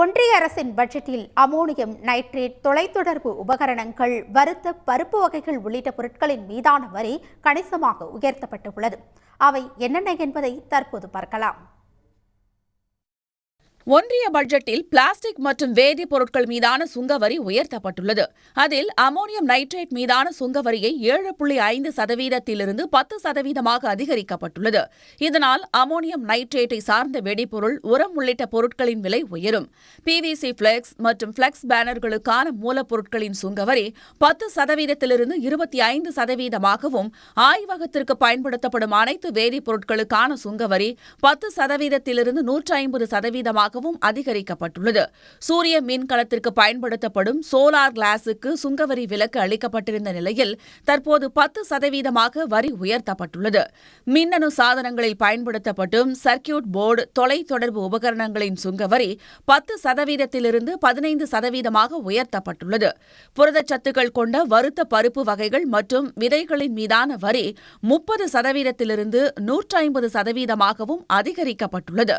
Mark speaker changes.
Speaker 1: ஒன்றிய அரசின் பட்ஜெட்டில் அமோனியம் நைட்ரேட் தொலைத்தொடர்பு உபகரணங்கள் வறுத்த பருப்பு வகைகள் உள்ளிட்ட பொருட்களின் மீதான வரி கணிசமாக உயர்த்தப்பட்டுள்ளது. அவை என்னென்ன என்பதை தற்போது பார்க்கலாம்.
Speaker 2: ஒன்றிய பட்ஜெட்டில் பிளாஸ்டிக் மற்றும் வேதிப் பொருட்கள் மீதான சுங்கவரி உயர்த்தப்பட்டுள்ளது. அதில் அமோனியம் நைட்ரேட் மீதான சுங்கவரியை ஏழு புள்ளி ஐந்து சதவீதத்திலிருந்து பத்து சதவீதமாக அதிகரிக்கப்பட்டுள்ளது. இதனால் அமோனியம் நைட்ரேட்டை சார்ந்த வெடிபொருள் உரம் உள்ளிட்ட பொருட்களின் விலை உயரும். பிவிசி பிளெக்ஸ் மற்றும் பிளெக்ஸ் பேனர்களுக்கான மூலப்பொருட்களின் சுங்கவரி பத்து சதவீதத்திலிருந்து இருபத்தி ஐந்து சதவீதமாகவும் ஆய்வகத்திற்கு பயன்படுத்தப்படும் அனைத்து வேதிப்பொருட்களுக்கான சுங்கவரி பத்து சதவீதத்திலிருந்து நூற்றி ஐம்பது சதவீதமாக சதவீதமாகவும் அதிகரிக்கப்பட்டுள்ளது. சூரிய மின்கலத்திற்கு பயன்படுத்தப்படும் சோலார் கிளாஸுக்கு சுங்கவரி விலக்கு அளிக்கப்பட்டிருந்த நிலையில் தற்போது பத்து சதவீதமாக வரி உயர்த்தப்பட்டுள்ளது. மின்னணு சாதனங்களில் பயன்படுத்தப்படும் சர்க்கியூட் போர்டு தொலைத்தொடர்பு உபகரணங்களின் சுங்கவரி பத்து சதவீதத்திலிருந்து பதினைந்து சதவீதமாக உயர்த்தப்பட்டுள்ளது. புரதச்சத்துக்கள் கொண்ட வறுத்த பருப்பு வகைகள் மற்றும் விதைகளின் மீதான வரி முப்பது சதவீதத்திலிருந்து நூற்றி ஐம்பது சதவீதமாகவும் அதிகரிக்கப்பட்டுள்ளது.